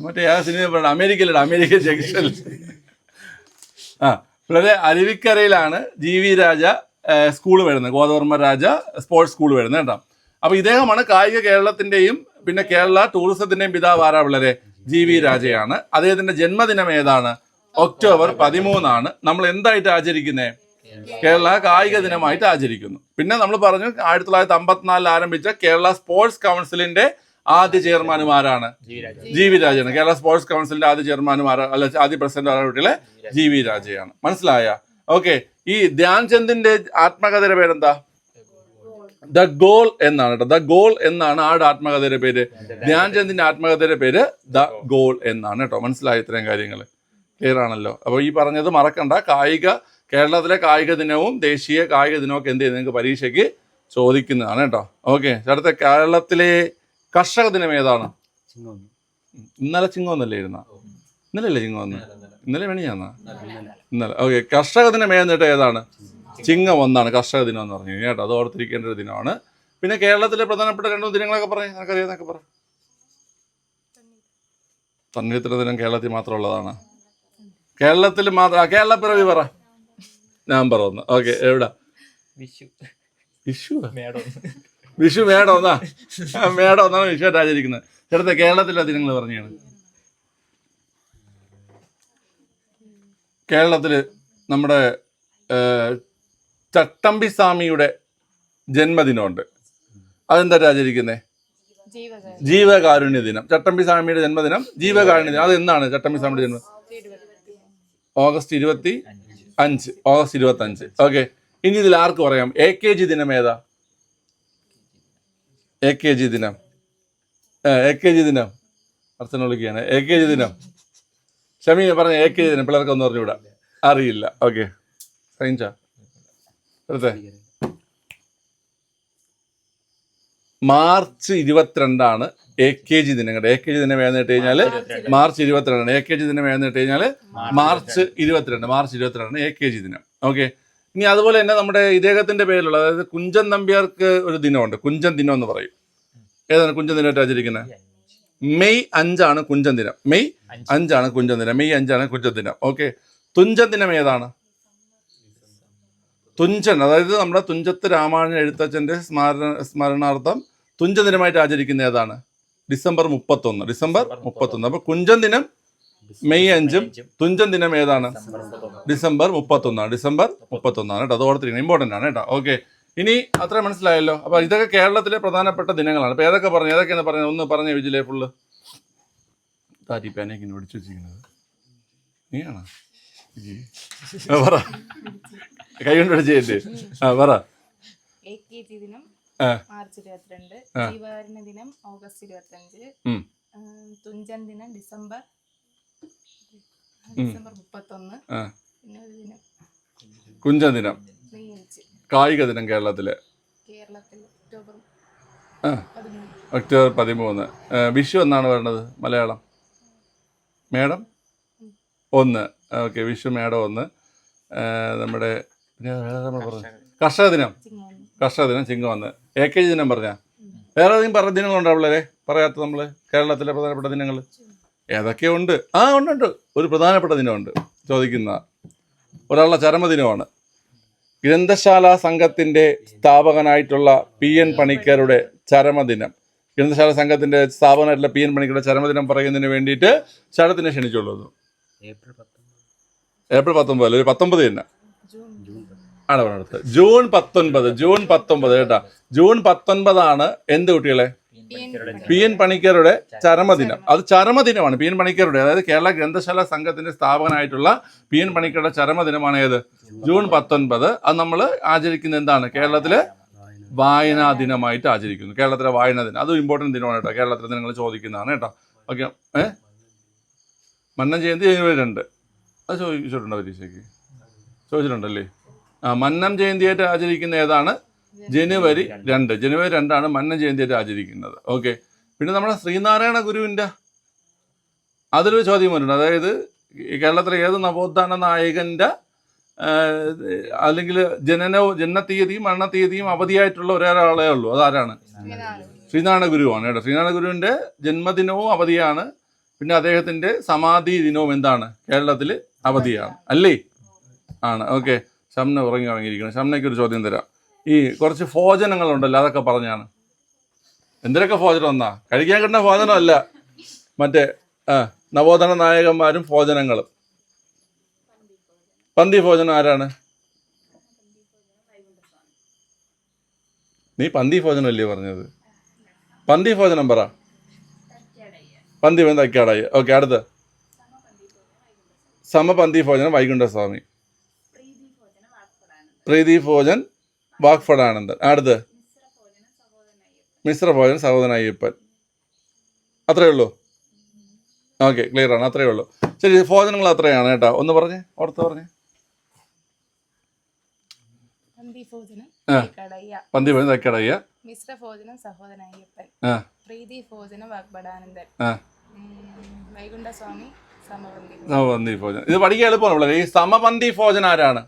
A: മറ്റേ ആ സിനിമ പറയണം അമേരിക്കയിലൂടെ അമേരിക്ക ജംഗ്ഷനിൽ. ആ പിന്നെ അരുവിക്കരയിലാണ് ജി വി രാജ സ്കൂൾ വരുന്നത് ഗോതവർമ്മ രാജ സ്പോർട്സ് സ്കൂൾ വരുന്നത് കേട്ടോ. അപ്പൊ ഇദ്ദേഹമാണ് കായിക കേരളത്തിന്റെയും പിന്നെ കേരള ടൂറിസത്തിന്റെയും പിതാവ് ആരാ വളരെ? ജി വി രാജയാണ്. അദ്ദേഹത്തിന്റെ ജന്മദിനം ഏതാണ്? ഒക്ടോബർ പതിമൂന്നാണ്. നമ്മൾ എന്തായിട്ട് ആചരിക്കുന്നത് കേരള കായിക ദിനമായിട്ട് ആചരിക്കുന്നു. പിന്നെ നമ്മൾ പറഞ്ഞു ആയിരത്തി തൊള്ളായിരത്തി അമ്പത്തിനാലിൽ ആരംഭിച്ച കേരള സ്പോർട്സ് കൗൺസിലിന്റെ ആദ്യ ചെയർമാനുമാരാണ് ജി വി രാജയാണ് കേരള സ്പോർട്സ് കൗൺസിലിന്റെ ആദ്യ ചെയർമാനും അല്ല ആദ്യ പ്രസിഡന്റ് കുട്ടികളെ ജി വി രാജയാണ്. മനസ്സിലായ? ഓക്കെ. ഈ ധ്യാൻചന്ദിന്റെ ആത്മകഥയുടെ പേരെന്താ? ദ ഗോൾ എന്നാണ് കേട്ടോ. ദ ഗോൾ എന്നാണ് ആടെ ആത്മകഥയുടെ പേര്? ധ്യാൻചന്ദിന്റെ ആത്മകഥയുടെ പേര് ദ ഗോൾ. എന്നാണ് കേട്ടോ. മനസ്സിലായ ഇത്രയും കാര്യങ്ങൾ ക്ലിയർ ആണല്ലോ. അപ്പോൾ ഈ പറഞ്ഞത് മറക്കണ്ട. കായിക കേരളത്തിലെ കായിക ദിനവും ദേശീയ കായിക ദിനവും ഒക്കെ എന്ത് ചെയ്യുന്നത് നിങ്ങൾക്ക് പരീക്ഷയ്ക്ക് ചോദിക്കുന്നതാണ് കേട്ടോ. ഓക്കെ അടുത്ത കേരളത്തിലെ കർഷക ദിനം ഏതാണ്. ഇന്നലെ ചിങ്ങോന്നല്ലേ ഇരുന്ന ഇന്നലെ അല്ലേ ചിങ്ങോന്ന് ഇന്നലെ. വേണിയാന്നാ ഇന്നലെ. ഓക്കെ കർഷക ദിനം ഏന്നിട്ട് ഏതാണ്? ചിങ്ങം ഒന്നാണ് കർഷക ദിനം എന്ന് പറഞ്ഞു കേട്ടോ. അത് ഓർത്തിരിക്കേണ്ട ഒരു ദിനമാണ്. പിന്നെ കേരളത്തിലെ പ്രധാനപ്പെട്ട രണ്ടു ദിനങ്ങളൊക്കെ പറഞ്ഞു നിനക്കറിയാന്നൊക്കെ പറ. തന്നിത്ര ദിനം കേരളത്തിൽ മാത്രമുള്ളതാണ് കേരളത്തിൽ മാത്രം കേരള പിറവി പറ. നവംബർ ഒന്ന് ഓക്കെ എവിടാ?
C: വിഷു.
A: വിഷു?
C: മേടം.
A: വിഷു മേടം ഒന്നാ ആ, മേടം ഒന്നാണ് വിഷു ആചരിക്കുന്നത്. ചേട്ടത്തെ കേരളത്തിലെ ദിനങ്ങൾ പറഞ്ഞാണ്. കേരളത്തിൽ നമ്മുടെ ചട്ടമ്പി സ്വാമിയുടെ ജന്മദിനമുണ്ട്. അതെന്താ ആചരിക്കുന്നത് ജീവകാരുണ്യം ദിനം. ചട്ടമ്പി സ്വാമിയുടെ ജന്മദിനം ജീവകാരുണ്യ ദിനം. അത് എന്നാണ് ചട്ടമ്പി സ്വാമിയുടെ ജന്മദിനം ഓഗസ്റ്റ് ഇരുപത്തി അഞ്ച്. ഓഗസ്റ്റ് ഇരുപത്തി അഞ്ച് ഓക്കെ. ഇനി ഇതിൽ ആർക്ക് പറയാം? എ കെ ജി ദിനം ഏതാ? എ കെ ജി ദിനം. എ കെ ജി ദിനം. അർച്ചന വിളിക്കുകയാണ്. എ കെ ജി ദിനം. ഷമി പറഞ്ഞ എ കെ ജി ദിനം. പിള്ളേർക്ക് ഒന്ന് അറിയില്ല. ഓക്കെ. സൈൻസാ അടുത്തേ മാർച്ച് ഇരുപത്തിരണ്ടാണ് എ കെ ജി ദിനം. കേട്ടോ എ കെ ജി ദിനം ഏതെന്ന് ഇട്ട് കഴിഞ്ഞാൽ മാർച്ച് ഇരുപത്തിരണ്ടാണ്. എ കെ ജി ദിനം ഏതെന്ന് ഇട്ട് കഴിഞ്ഞാൽ മാർച്ച് ഇരുപത്തിരണ്ട്. മാർച്ച് ഇരുപത്തിരണ്ടാണ് എ കെ ജി ദിനം. ഓക്കെ? ഇനി അതുപോലെ തന്നെ നമ്മുടെ ഇദ്ദേഹത്തിന്റെ പേരിലുള്ള അതായത് കുഞ്ചൻ നമ്പ്യാർക്ക് ഒരു ദിനമുണ്ട്. കുഞ്ചൻ ദിനം എന്ന് പറയും. ഏതാണ് കുഞ്ചൻ ദിനമായിട്ട് ആചരിക്കുന്നത്? മെയ് അഞ്ചാണ് കുഞ്ചൻ ദിനം. മെയ് അഞ്ചാണ് കുഞ്ചൻ ദിനം. മെയ് അഞ്ചാണ് കുഞ്ചൻ ദിനം. ഓക്കെ? തുഞ്ചൻ ദിനം ഏതാണ്? തുഞ്ചൻ. അതായത് നമ്മുടെ തുഞ്ചത്ത് രാമായണ എഴുത്തച്ഛന്റെ സ്മരണ സ്മരണാർത്ഥം തുഞ്ചൻ ദിനമായിട്ട് ആചരിക്കുന്ന ഏതാണ്? ഡിസംബർ മുപ്പത്തൊന്ന്. ഡിസംബർ മുപ്പത്തൊന്ന്. അപ്പൊ കുഞ്ചൻ ദിനം മെയ് അഞ്ചും തുഞ്ചൻ ദിനം ഏതാണ്? ഡിസംബർ മുപ്പത്തൊന്നാണ്. ഡിസംബർ മുപ്പത്തൊന്നാണ്. കേട്ടോ. അത് ഓർത്തിരിക്കണം ഇമ്പോർട്ടന്റ് ആണ് കേട്ടോ. ഓക്കെ ഇനി അത്ര മനസ്സിലായല്ലോ. അപ്പൊ ഇതൊക്കെ കേരളത്തിലെ പ്രധാനപ്പെട്ട ദിനങ്ങളാണ്. അപ്പൊ ഏതൊക്കെ പറഞ്ഞു? ഏതൊക്കെയാണ് പറഞ്ഞത്? ഒന്ന് പറഞ്ഞ വിജിലേ ഫുള്ള് ഇങ്ങനെ ഒടിച്ചു വെച്ചിരിക്കുന്നത്. നീയാണോ പറ. കൈ കൊണ്ട് ഒടിച്ചേ ആ പറ.
B: ദിനം. മാർച്ച് ഇരുപത്തിരണ്ട്. ജീവകാരുണ്യ ദിനം ഓഗസ്റ്റ് ഇരുപത്തിയഞ്ച് തുഞ്ചൻ ദിനം ഡിസംബർ ഡിസംബർ മുപ്പത്തൊന്ന് പിന്നെ ഒരു ദിനം
A: കുഞ്ചൻ ദിനം. കായിക ദിനം കേരളത്തിൽ.
B: കേരളത്തിൽ ഒക്ടോബർ
A: ആ.
B: പതിമൂന്ന്.
A: ഒക്ടോബർ പതിമൂന്ന്. ആ, വിഷു എന്നാണ് വരേണ്ടത് മലയാളം? മേഡം? ഒന്ന്. ഓക്കെ വിഷു മേഡം ഒന്ന്. നമ്മുടെ പിന്നെ വേറെ നമ്മൾ പറഞ്ഞു കർഷക ദിനം കർഷക ദിനം ചിങ്ങം ഒന്ന്. എ കെ ജി ദിനം പറഞ്ഞാ? വേറെ ഏതെങ്കിലും പറഞ്ഞ ദിനങ്ങളുണ്ടോ പിള്ളേരെ? പറയാത്ത നമ്മൾ കേരളത്തിലെ പ്രധാനപ്പെട്ട ദിനങ്ങൾ ഏതൊക്കെയുണ്ട് ആ ഉണ്ട് ഉണ്ട്. ഒരു പ്രധാനപ്പെട്ട ദിനമുണ്ട്. ചോദിക്കുന്ന ഒരാളുടെ ചരമദിനമാണ്. ഗ്രന്ഥശാല സംഘത്തിന്റെ സ്ഥാപകനായിട്ടുള്ള പി എൻ പണിക്കരുടെ ചരമദിനം. ഗ്രന്ഥശാല സംഘത്തിന്റെ സ്ഥാപകനായിട്ടുള്ള പി എൻ പണിക്കരുടെ ചരമദിനം പറയുന്നതിന് വേണ്ടിയിട്ട് ചടത്തിനെ ക്ഷണിച്ചുള്ളൂ.
C: ഏപ്രിൽ പത്തൊമ്പത്.
A: ഒരു പത്തൊമ്പത് തന്നെ. ആണ് ജൂൺ പത്തൊൻപത് ജൂൺ പത്തൊമ്പത് കേട്ടാ. ജൂൺ പത്തൊൻപതാണ് എന്ത് കുട്ടികളെ? പി എൻ പണിക്കരുടെ ചരമദിനം. അത് ചരമദിനമാണ് പി എൻ പണിക്കരുടെ. അതായത് കേരള ഗ്രന്ഥശാല സംഘത്തിന്റെ സ്ഥാപകനായിട്ടുള്ള പി എൻ പണിക്കരുടെ ചരമദിനമാണ് ഏത്? ജൂൺ പത്തൊൻപത്. അത് നമ്മൾ ആചരിക്കുന്ന എന്താണ്? കേരളത്തിലെ വായനാ ദിനമായിട്ട് ആചരിക്കുന്നു. കേരളത്തിലെ വായനാ ദിനം. അതും ഇമ്പോർട്ടന്റ് ദിനമാണ് കേട്ടോ. കേരളത്തിലെ നിങ്ങൾ ചോദിക്കുന്നതാണ് കേട്ടോ. ഓക്കെ ഏ? മന്നം ജയന്തി ജനുവരി രണ്ട്. അത് ചോദിച്ചിട്ടുണ്ടോ പരീക്ഷയ്ക്ക്? ചോദിച്ചിട്ടുണ്ടല്ലേ? മന്നം ജയന്തിയായിട്ട് ആചരിക്കുന്ന ഏതാണ്? ജനുവരി രണ്ട്. ജനുവരി രണ്ടാണ് മന്നം ജയന്തിയായിട്ട് ആചരിക്കുന്നത്. ഓക്കെ. പിന്നെ നമ്മുടെ ശ്രീനാരായണ ഗുരുവിന്റെ അതിലൊരു ചോദ്യം വരുന്നുണ്ട് അതായത് കേരളത്തിലെ ഏത് നവോത്ഥാന നായകന്റെ അല്ലെങ്കിൽ ജനനവും ജനനത്തീയതിയും മരണത്തീയതിയും അവധിയായിട്ടുള്ള ഒരാളേ ഉള്ളൂ. അതാരാണ്?
B: ശ്രീനാരായണ.
A: ശ്രീനാരായണ ഗുരുവാണ് കേട്ടോ. ശ്രീനാരായണ ഗുരുവിന്റെ ജന്മദിനവും അവധിയാണ്. പിന്നെ അദ്ദേഹത്തിന്റെ സമാധി ദിനവും എന്താണ്? കേരളത്തിൽ അവധിയാണ്. അല്ലേ? ആണ്. ഓക്കെ. ഷംന ഉറങ്ങി ഉറങ്ങിയിരിക്കണം ഷംനയ്ക്ക് ഒരു ചോദ്യം തരാം. ഈ കുറച്ച് ഭോജനങ്ങളുണ്ടല്ലോ അതൊക്കെ പറഞ്ഞാണ്. എന്തിനൊക്കെ ഭോജനം എന്നാ കഴിക്കാൻ കിട്ടുന്ന ഭോജനമല്ല മറ്റേ ആ നവോത്ഥാന നായകന്മാരും ഭോജനങ്ങളും. പന്തി ഭോജനം ആരാണ്? നീ പന്തി ഭോജനം അല്ലേ പറഞ്ഞത്? പന്തി ഭോജനം പറ. പന്തി പന്തി അക്കാടായി ഓക്കെ അടുത്ത്. സമപന്തി ഭോജനം വൈകുണ്ഠസ്വാമി. പ്രീതി ഭോജൻ വാക്ഫടാനന്ദൻ അടുത്ത് മിശ്ര ഭോജൻ സഹോദരൻ അയ്യപ്പൻ. അത്രയേ ഉള്ളൂ ഓക്കെ ക്ലിയർ ആണ്. അത്രയേ ഉള്ളൂ ശരി ഭോജനങ്ങൾ അത്രയാണ് കേട്ടോ. ഒന്ന് പറഞ്ഞേ ഓർത്ത് പറഞ്ഞേ.
B: പന്തി ഭോജനം
A: തക്കാടയ്യ.
B: മിശ്ര ഭോജനം സഹോദരൻ അയ്യപ്പൻ. പ്രീതി ഭോജനം വാഗ്ബടാനന്ദൻ
A: ആ.
B: സ്വാമി സമപന്തി
A: ഭോജനം. ഇത് പഠിക്കാൻ എളുപ്പമാണ് ഈ സമപന്തി ഭോജനം ആരാണ്?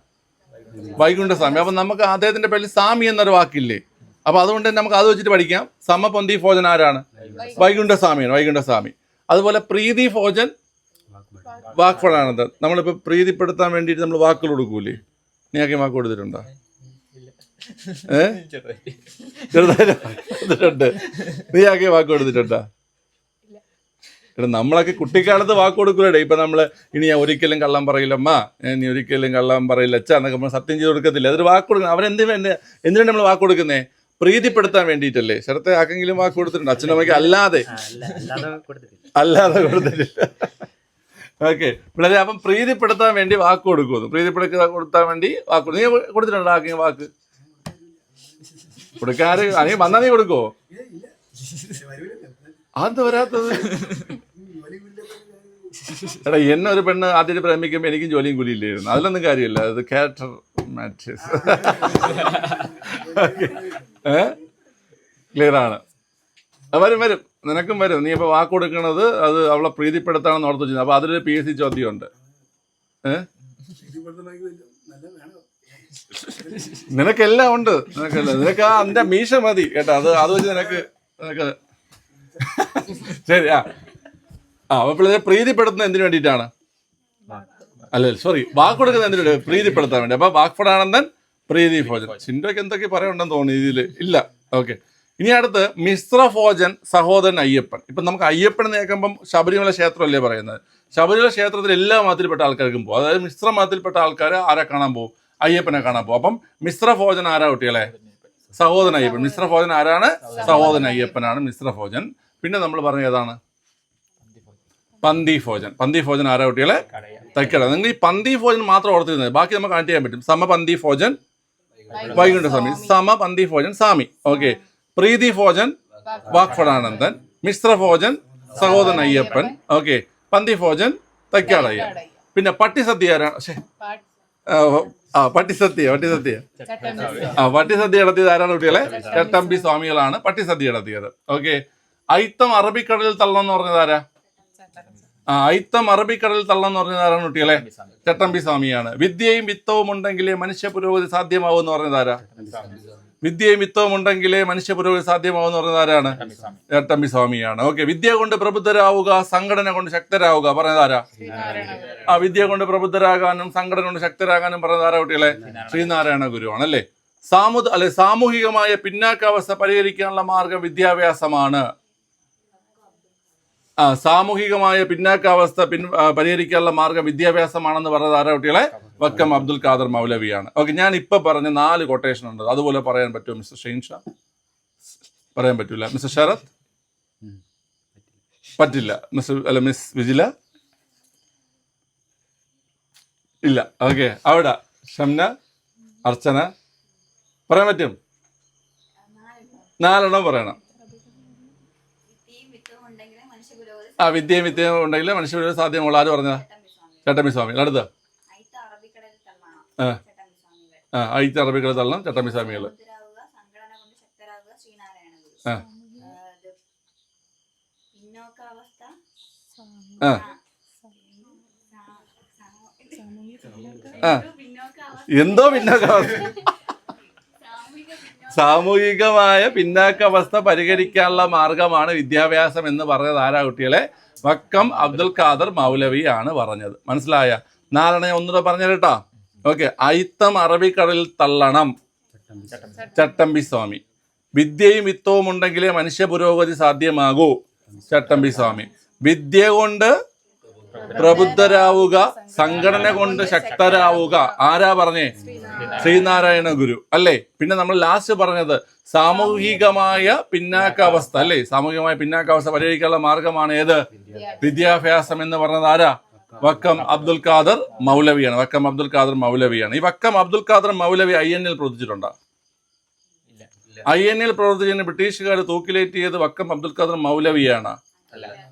A: വൈകുണ്ഠസ്വാമി അപ്പം നമുക്ക് അദ്ദേഹത്തിന്റെ പേരിൽ സ്വാമി എന്നൊരു വാക്കില്ലേ? അപ്പൊ അതുകൊണ്ട് തന്നെ നമുക്ക് അത് വെച്ചിട്ട് പഠിക്കാം. സമപന്തി ഭോജൻ ആരാണ്? വൈകുണ്ഠ സ്വാമിയാണ് വൈകുണ്ഠ സ്വാമി. അതുപോലെ പ്രീതി ഭോജൻ വാക്കുകളാണത് നമ്മളിപ്പോൾ പ്രീതിപ്പെടുത്താൻ വേണ്ടിയിട്ട് നമ്മൾ വാക്കുകൾ കൊടുക്കൂലേ? നീ നീയാക്കി വാക്ക് കൊടുത്തിട്ടുണ്ടോ? ഏഹ് ചെറുതായിട്ട്. ആക്കി നീയാക്കി വാക്ക് കൊടുത്തിട്ടുണ്ടോ? എടാ നമ്മളൊക്കെ കുട്ടിക്കാലത്ത് വാക്ക് കൊടുക്കൂലേ ഇപ്പൊ നമ്മൾ ഇനി ഞാൻ ഒരിക്കലും കള്ളം പറയില്ലമ്മ ഇനി ഒരിക്കലും കള്ളം പറയില്ല അച്ഛ എന്നൊക്കെ നമ്മൾ സത്യം ചെയ്ത് കൊടുക്കത്തില്ല? അതൊരു വാക്ക് കൊടുക്കുന്നത് അവരെന്ത് വേണ്ട എന്തിനാണ് നമ്മൾ വാക്ക് കൊടുക്കുന്നത് പ്രീതിപ്പെടുത്താൻ വേണ്ടിയിട്ടല്ലേ? ശരത്തെ ആക്കെങ്കിലും വാക്ക് കൊടുത്തിട്ടുണ്ട്? അച്ഛനും അമ്മയ്ക്ക് അല്ലാതെ.
C: അല്ലാതെ കൊടുത്തിട്ടില്ല.
A: അല്ലാതെ കൊടുത്തിട്ടില്ല. ഓക്കെ. പിള്ളേരെ അപ്പം പ്രീതിപ്പെടുത്താൻ വേണ്ടി വാക്ക് കൊടുക്കുന്നു. പ്രീതിപ്പെടുത്താൻ കൊടുത്താൻ വേണ്ടി വാക്ക് നീ കൊടുത്തിട്ടുണ്ടോ ആർക്കെങ്കിലും വാക്ക്? കൊടുക്കാറ് അല്ലെങ്കിൽ വന്നാ നീ കൊടുക്കുവോ? അതെന്താ വരാത്തത്? എടാ എന്നെ ഒരു പെണ്ണ് ആദ്യമായിട്ട് പ്രേമിക്കുമ്പോൾ എനിക്കും ജോലിയും കൂലിയില്ലായിരുന്നു. അതിലൊന്നും കാര്യമില്ല. അത് ക്യാരക്ടർ മാറ്റേഴ്സ് ക്ലിയർ ആണ്. വരും വരും. നിനക്കും വരും. നീ ഇപ്പോൾ വാക്ക് കൊടുക്കണത് അത് അവളെ പ്രീതിപ്പെടുത്താണെന്ന് ഓർത്തു വെച്ചത് അപ്പോൾ അതിലൊരു പി എസ് സി ചോദ്യമുണ്ട്. നിനക്കെല്ലാം ഉണ്ട്. നിനക്കെല്ലാം. നിനക്ക് ആ എന്റെ മീശ മതി. കേട്ടോ അത് അത് വെച്ച് നിനക്ക് നിനക്ക് ശരി ആ. ആ അപ്പോൾ പിള്ളേരെ പ്രീതിപ്പെടുത്തുന്നത് എന്തിനു വേണ്ടിയിട്ടാണ്? അല്ല സോറി വാക്ക് കൊടുക്കുന്നത് എന്തിനു വേണ്ടി? പ്രീതിപ്പെടുത്താൻ വേണ്ടി. അപ്പോൾ വാക്ഫടാനന്ദൻ പ്രീതി ഭോജൻ. ചിന്തയ്ക്ക് എന്തൊക്കെ പറയുണ്ടെന്ന് തോന്നി ഇതിൽ ഇല്ല. ഓക്കെ. ഇനി അടുത്ത് മിശ്ര ഭോജൻ സഹോദരൻ അയ്യപ്പൻ. ഇപ്പം നമുക്ക് അയ്യപ്പൻ എന്ന് കേൾക്കുമ്പം ശബരിമല ക്ഷേത്രമല്ലേ പറയുന്നത്? ശബരിമല ക്ഷേത്രത്തിൽ എല്ലാ മതത്തിൽപ്പെട്ട ആൾക്കാർക്കും പോകും. അതായത് മിശ്ര മതത്തിൽപ്പെട്ട ആൾക്കാർ ആരെ കാണാൻ പോകും? അയ്യപ്പനെ കാണാൻ പോകും. അപ്പം മിശ്ര ഭോജൻ ആരാ കുട്ടികളെ? സഹോദരൻ അയ്യപ്പൻ. മിശ്ര ഭോജൻ ആരാണ്? സഹോദരൻ അയ്യപ്പനാണ് മിശ്ര ഭോജൻ. പിന്നെ നമ്മൾ പറഞ്ഞ ഏതാണ്? പന്തി ഭോജൻ പന്തി ഭോജൻ ആരാ കുട്ടികളെ? തൈക്കട. നിങ്ങൾ ഈ പന്തി ഭോജൻ മാത്രം ഓർത്തിരുന്നത് ബാക്കി നമുക്ക് കണക്ട് ചെയ്യാൻ പറ്റും. സമപന്തി ഭോജൻ വൈകുണ്ഠ സ്വാമി സമപന്തി ഭോജൻ സ്വാമി. ഓക്കെ. പ്രീതി ഭോജൻ വാക്ഫടാനന്ദൻ. മിശ്ര ഭോജൻ സഹോദരൻ അയ്യപ്പൻ ഓക്കെ. പന്തി ഭോജൻ തൈക്കാടയ്യ പിന്നെ പട്ടിസദ്യ ആരാ?
B: പാട്ട്
A: ആ, പട്ടിസദ്യ പട്ടിസദ്യ. ആ പട്ടിസദ്യ നടത്തിയത് ആരാണ് കുട്ടികളെ? ചട്ടമ്പി സ്വാമികളാണ് പട്ടിസദ്യ നടത്തിയത് ഓക്കെ. ഐത്തം അറബിക്കടലിൽ തള്ളം എന്ന് പറഞ്ഞത് ആരാ? ആ ഐത്തം അറബിക്കടലിൽ തള്ളം എന്ന് പറഞ്ഞത് ആരാണ് കുട്ടികളെ ചട്ടമ്പി സ്വാമിയാണ്. വിദ്യയും വിത്തവും ഉണ്ടെങ്കിലേ മനുഷ്യ പുരോഗതി സാധ്യമാവും എന്ന് പറഞ്ഞത് ആരാ? വിദ്യയും വിത്തവും ഉണ്ടെങ്കിലേ മനുഷ്യ പുരോഗതി സാധ്യമാവും എന്ന് പറഞ്ഞത് ആരാണ്? ചട്ടമ്പി സ്വാമിയാണ്. ഓക്കെ വിദ്യ കൊണ്ട് പ്രബുദ്ധരാവുക സംഘടന കൊണ്ട് ശക്തരാവുക പറഞ്ഞത് ആരാ? ആ വിദ്യ കൊണ്ട് പ്രബുദ്ധരാകാനും സംഘടന കൊണ്ട് ശക്തരാകാനും പറഞ്ഞത് ആരാ കുട്ടികളെ? ശ്രീനാരായണ ഗുരുവാണ് അല്ലേ? സാമു അല്ലെ സാമൂഹികമായ പിന്നാക്കാവസ്ഥ പരിഹരിക്കാനുള്ള മാർഗം വിദ്യാഭ്യാസമാണ്. സാമൂഹികമായ പിന്നാക്കാവസ്ഥ പിൻ പരിഹരിക്കാനുള്ള മാർഗം വിദ്യാഭ്യാസമാണെന്ന് പറഞ്ഞത് ആരാ കുട്ടികളെ? വക്കം അബ്ദുൽ ഖാദർ മൗലവിയാണ്. ഓക്കെ ഞാൻ ഇപ്പൊ പറഞ്ഞ നാല് കൊട്ടേഷൻ ഉണ്ട്. അതുപോലെ പറയാൻ പറ്റുമോ മിസ്റ്റർ ഷെയ്ൻ ഷാ പറയാൻ പറ്റൂല. മിസ്റ്റർ ശരത്? പറ്റില്ല. മിസ്റ്റർ അല്ല മിസ് വിജില? ഇല്ല. ഓക്കെ അവിടെ. ഷംന? അർച്ചന? പറയാൻ പറ്റും? നാലെണ്ണം പറയണം
D: വിദ്യയും വിത്തവും ഉണ്ടെങ്കിൽ മനുഷ്യ പുരോഗതി
A: ആ വിദ്യയും വിദ്യയും ഉണ്ടെങ്കിൽ മനുഷ്യ സാധ്യമുള്ള ആര് പറഞ്ഞ ചട്ടമ്പി സ്വാമി അടുത്ത? ആ. ഐത്യ അറബികൾ തള്ളം ചട്ടമ്പി സ്വാമികൾ ആ. എന്തോ പിന്നാക്കാവസ്ഥ? സാമൂഹികമായ പിന്നാക്കാവസ്ഥ പരിഹരിക്കാനുള്ള മാർഗമാണ് വിദ്യാഭ്യാസം എന്ന് പറഞ്ഞത് ആരാ കുട്ടികളെ? വക്കം അബ്ദുൽ ഖാദർ മൗലവി ആണ് പറഞ്ഞത്. മനസ്സിലായ? നാരായണ ഒന്നുകൂടെ പറഞ്ഞു കേട്ടോ. ഓക്കെ. ഐത്തം അറബിക്കടലിൽ തള്ളണം. ചട്ടമ്പി സ്വാമി. വിദ്യയും വിത്തവും ഉണ്ടെങ്കിലേ മനുഷ്യ പുരോഗതി സാധ്യമാകൂ. ചട്ടമ്പി സ്വാമി. വിദ്യ കൊണ്ട് പ്രബുദ്ധരാവുക സംഘടന കൊണ്ട് ശക്തരാവുക. ആരാ പറഞ്ഞേ? ശ്രീനാരായണ ഗുരു. അല്ലേ? പിന്നെ നമ്മൾ ലാസ്റ്റ് പറഞ്ഞത് സാമൂഹികമായ പിന്നാക്കാവസ്ഥ. അല്ലേ? സാമൂഹികമായ പിന്നാക്കാവസ്ഥ പരിഹരിക്കാനുള്ള മാർഗമാണ് ഏത്? വിദ്യാഭ്യാസം എന്ന് പറഞ്ഞത് ആരാ? വക്കം അബ്ദുൽ ഖാദർ മൗലവിയാണ്. വക്കം അബ്ദുൽ ഖാദർ മൗലവിയാണ്. ഈ Vakkom Abdul Khader Moulavi I N L പ്രവർത്തിച്ചിട്ടുണ്ടോ? I N L പ്രവർത്തിച്ചതിന് ബ്രിട്ടീഷുകാർ തൂക്കിലേറ്റിയത് വക്കം അബ്ദുൽ ഖാദർ മൗലവിയാണ്.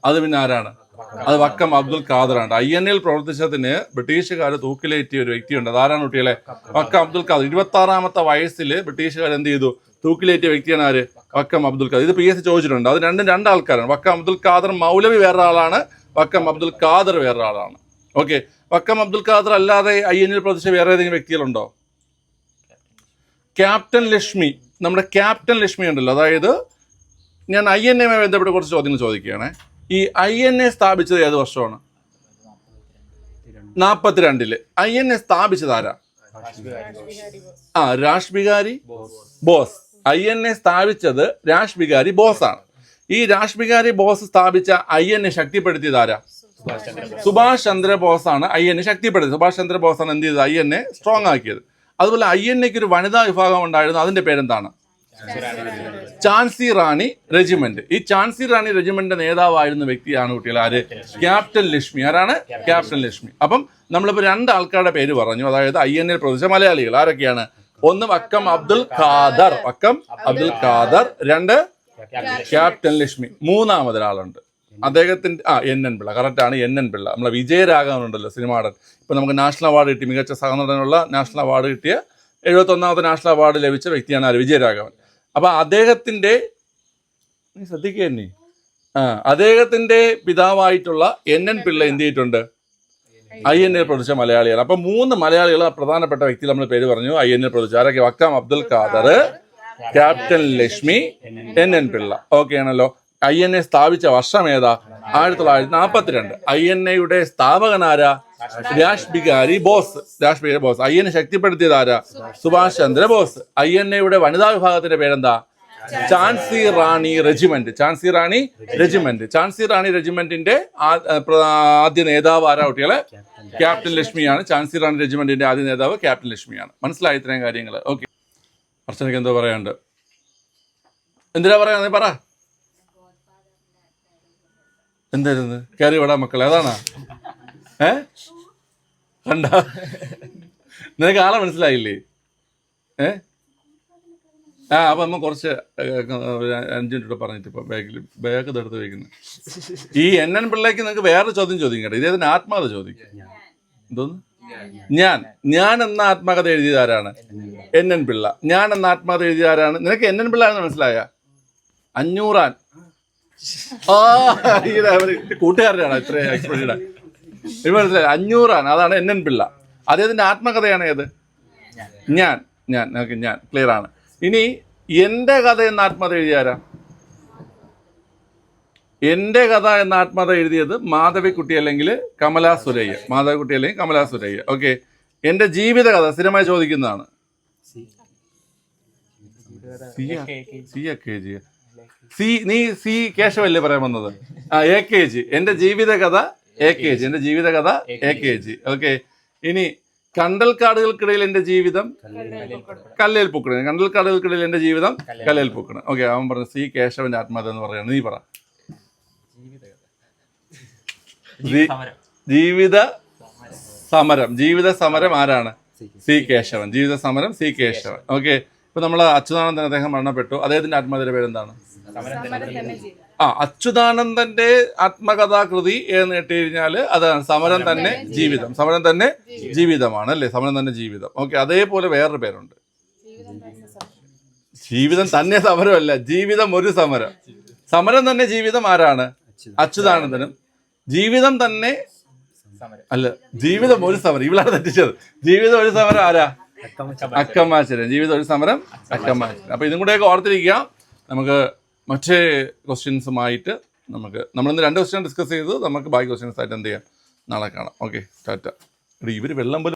A: അത് പിന്നെ ആരാണ്? അത് വക്കം അബ്ദുൽ ഖാദറാണ്. ഐ എൻ എൽ പ്രവർത്തിച്ചതിന് ബ്രിട്ടീഷുകാർ തൂക്കിലേറ്റിയ ഒരു വ്യക്തിയുണ്ട്. അതാരാണ് കുട്ടികളെ? വക്കം. അബ്ദുൽ ഖാദർ. ഇരുപത്തി ആറാമത്തെ വയസ്സിൽ ബ്രിട്ടീഷുകാർ എന്ത് ചെയ്തു? തൂക്കിലേറ്റിയ വ്യക്തിയാണ് ആര്? വക്കം അബ്ദുൽ ഖാദർ. ഇത് പി എസ് ചോദിച്ചിട്ടുണ്ട്. അത് രണ്ടും രണ്ട് ആൾക്കാരാണ് വക്കം അബ്ദുൽ ഖാദർ മൗലവി വേറൊരാളാണ്. വക്കം അബ്ദുൽ ഖാദർ വേറൊരാളാണ്. ഓക്കെ വക്കം അബ്ദുൽ ഖാദർ അല്ലാതെ ഐ എൻ എൽ പ്രവർത്തിച്ച വേറെ ഏതെങ്കിലും വ്യക്തികളുണ്ടോ? ക്യാപ്റ്റൻ ലക്ഷ്മി. നമ്മുടെ ക്യാപ്റ്റൻ ലക്ഷ്മി ഉണ്ടല്ലോ. അതായത് ഞാൻ ഐ എൻ എമ്മെ ബന്ധപ്പെട്ട് കുറച്ച് ചോദ്യങ്ങൾ ചോദിക്കുകയാണ്. ഈ ഐ എൻ എ സ്ഥാപിച്ചത് ഏത് വർഷമാണ്? നാൽപ്പത്തിരണ്ടിൽ ഐ എൻ എ സ്ഥാപിച്ചത് ആരാ? ആ Rash Behari Bose. I N A സ്ഥാപിച്ചത് രാഷ് ബിഹാരി ബോസ് ആണ് ഈ രാഷ് ബിഹാരി ബോസ് സ്ഥാപിച്ച ഐ എൻ എ ശക്തിപ്പെടുത്തിയത് ആരാ? സുഭാഷ് ചന്ദ്ര ബോസ് ആണ് ഐ എൻ എ ശക്തിപ്പെടുത്തിയത്. സുഭാഷ് ചന്ദ്ര ബോസ് ആണ് എന്ത് ചെയ്തത്? ഐ എൻ എ സ്ട്രോങ് ആക്കിയത്. അതുപോലെ ഐ എൻ എക്ക് ഒരു വനിതാ വിഭാഗം ഉണ്ടായിരുന്നു. അതിന്റെ പേരെന്താണ്? ചാൻസി റാണി റെജിമെന്റ്. ഈ ചാൻസി റാണി റെജിമെന്റ് നേതാവായിരുന്ന വ്യക്തിയാണ് കുട്ടികൾ ആര്? ക്യാപ്റ്റൻ ലക്ഷ്മി. ആരാണ്? ക്യാപ്റ്റൻ ലക്ഷ്മി. അപ്പം നമ്മളിപ്പോ രണ്ട് ആൾക്കാരുടെ പേര് പറഞ്ഞു. അതായത് ഐ എൻ എൽ പ്രവർത്തിച്ച മലയാളികൾ ആരൊക്കെയാണ്? ഒന്ന് വക്കം അബ്ദുൽ ഖാദർ. വക്കം അബ്ദുൽ ഖാദർ. രണ്ട് ക്യാപ്റ്റൻ ലക്ഷ്മി. മൂന്നാമത് ഒരാളുണ്ട് അദ്ദേഹത്തിന്റെ ആ എൻ എൻ പിള്ള. കറക്റ്റ് ആണ് എൻ എൻ പിള്ള. നമ്മളെ വിജയരാഘവൻ ഉണ്ടല്ലോ സിനിമാടൻ ഇപ്പൊ നമുക്ക് നാഷണൽ അവാർഡ് കിട്ടി. മികച്ച സഹനടനുള്ള നാഷണൽ അവാർഡ് കിട്ടിയ എഴുപത്തൊന്നാമത്തെ നാഷണൽ അവാർഡ് ലഭിച്ച വ്യക്തിയാണ് ആര്? വിജയരാഘവൻ. അപ്പൊ അദ്ദേഹത്തിന്റെ നീ ശ്രദ്ധിക്കുക തന്നെ ആ അദ്ദേഹത്തിന്റെ പിതാവായിട്ടുള്ള എൻ എൻ പിള്ള എന്ത് ചെയ്തിട്ടുണ്ട്? ഐ എൻ എൽ പ്രവർത്തിച്ച മലയാളിയാണ്. അപ്പൊ മൂന്ന് മലയാളികൾ പ്രധാനപ്പെട്ട വ്യക്തി നമ്മൾ പേര് പറഞ്ഞു. ഐ എൻ എൽ പ്രവർത്തിച്ചു ആരൊക്കെ? Vakkom Abdul Khader captain Lakshmi N N Pillai. Okay ആണല്ലോ. ഐ എൻ എ സ്ഥാപിച്ച വർഷം ഏതാ? ആയിരത്തി തൊള്ളായിരത്തി നാൽപ്പത്തിരണ്ട്. ഐ എൻ എയുടെ സ്ഥാപകനാരാ? രാഷ് ബിഹാരി ബോസ് രാഷ് ബിഹാരി ബോസ് എ ശക്തിപ്പെടുത്തിയത് ആരാ? സുഭാഷ് ചന്ദ്ര ബോസ്. എയുടെ വനിതാ വിഭാഗത്തിന്റെ പേരെന്താ? ചാൻസി റാണി. റെജിമെന്റ്. ചാൻസി റാണി റെജിമെന്റ്. ചാൻസി റാണി റെജിമെന്റിന്റെ ആദ്യ നേതാവ് ആരാ കുട്ടികളെ? ക്യാപ്റ്റൻ ലക്ഷ്മിയാണ്. ചാൻസി റാണി റെജിമെന്റിന്റെ ആദ്യ നേതാവ് ക്യാപ്റ്റൻ ലക്ഷ്മിയാണ്. മനസ്സിലായി ഇത്രയും കാര്യങ്ങൾ ഓക്കെ. അർച്ചനയ്ക്ക് എന്തോ പറയാണ്ട് എന്തിനാ പറയാ? പറ. എന്തായിരുന്നു? കയറി വിടാ മക്കളെ. അതാണോ? ഏ? കണ്ട? നിനക്ക് ആളെ മനസ്സിലായില്ലേ? ഏ? ആ അപ്പം നമ്മ കുറച്ച് അഞ്ചു ഒരു അഞ്ച് മിനിറ്റ് പറഞ്ഞിട്ട് ഇപ്പം ബാഗിൽ ബാഗ് എടുത്ത് വയ്ക്കുന്നത് ഈ എൻ എൻ പിള്ളേക്ക് നിങ്ങൾക്ക് വേറെ ചോദ്യം ചോദിക്കും കേട്ടോ ഇതേതിന് ആത്മകഥ ചോദിക്കും. എന്തോന്ന്? ഞാൻ. ഞാൻ. എന്ന ആത്മകഥ എഴുതിയത് ആരാണ്? N N Pillai. ഞാൻ എന്ന ആത്മകഥ എഴുതിയത് ആരാണ്? നിനക്ക് എൻ എൻ പിള്ള എന്ന് മനസ്സിലായ? അഞ്ഞൂറാൻ. ആ കൂട്ടുകാരനാണ്. ഇത്രയും എക്സ്പെർട്ട് മനസ്സിലായി. അഞ്ഞൂറാൻ അതാണ് എൻ എൻ പിള്ള. അദ്ദേഹത്തിന്റെ ആത്മകഥയാണ് ഏത്? ഞാൻ. ഞാൻ. ഓക്കെ ഞാൻ. ക്ലിയർ ആണ്. ഇനി എന്റെ കഥ എന്ന ആത്മകഥ എഴുതിയാരാ എന്റെ കഥ എന്ന ആത്മകഥ എഴുതിയത് മാധവിക്കുട്ടി അല്ലെങ്കിൽ കമലാ സുരയ്യ. മാധവിക്കുട്ടി അല്ലെങ്കിൽ കമലാ സുരയ്യ. ഓക്കെ. എന്റെ ജീവിത കഥ സ്ഥിരമായി ചോദിക്കുന്നതാണ്. സി നീ സി കേശവല്ലേ പറയാൻ വന്നത്? ആ എ കെ ജി. എന്റെ ജീവിത കഥ എ കെ ജി എന്റെ ജീവിത കഥ എ കെ ജി ഓക്കെ ഇനി കണ്ടൽക്കാടുകൾക്കിടയിൽ എന്റെ ജീവിതം കല്ലേൽ കണ്ടൽ കണ്ടൽക്കാടുകൾക്കിടയിൽ എന്റെ ജീവിതം കല്ലേൽ പൂക്കണ് ഓക്കെ അവൻ പറഞ്ഞു സി കേശവന്റെ ആത്മഹത്യ എന്ന് പറയാണ് നീ പറ. ജീവിത സമരം. ജീവിത സമരം ആരാണ്? C Kesavan. Jeevitha Samaram C Keshavan. Okay ഇപ്പൊ നമ്മൾ അച്യുതാനന്ദൻ അദ്ദേഹം മരണപ്പെട്ടു. അദ്ദേഹത്തിന്റെ ആത്മഹത്യയുടെ പേരെന്താണ്?
B: സമരം തന്നെ ചെയ്തു.
A: ആ അച്യുതാനന്ദന്റെ ആത്മകഥാകൃതി എന്ന് കേട്ട് കഴിഞ്ഞാൽ അതാണ് സമരം തന്നെ ജീവിതം. സമരം തന്നെ ജീവിതമാണ് അല്ലേ? സമരം തന്നെ ജീവിതം. ഓക്കെ അതേപോലെ വേറൊരു പേരുണ്ട്.
B: ജീവിതം തന്നെ സമരം.
A: ജീവിതം തന്നെ സമരമല്ല ജീവിതം ഒരു സമരം. സമരം തന്നെ ജീവിതം ആരാണ്? അച്യുതാനന്ദനും. ജീവിതം തന്നെ അല്ല ജീവിതം ഒരു സമരം. ഇവളാണ് തെറ്റിച്ചത്. ജീവിതം ഒരു സമരം ആരാ? അക്കമാശ്വരൻ ജീവിതം ഒരു സമരം അക്കമാശ്വരൻ അപ്പൊ ഇതും കൂടെയൊക്കെ ഓർത്തിരിക്കുക നമുക്ക് മറ്റേ ക്വസ്റ്റ്യൻസുമായിട്ട് നമുക്ക് നമ്മളിന്ന് രണ്ട് ക്വസ്റ്റ്യൻ ഡിസ്കസ് ചെയ്തു നമുക്ക് ബാക്കി ക്വസ്റ്റ്യൻസ് ആയിട്ട് എന്ത് ചെയ്യാം? നാളെ കാണാം. Okay tata. ഇവർ വെള്ളം പോലും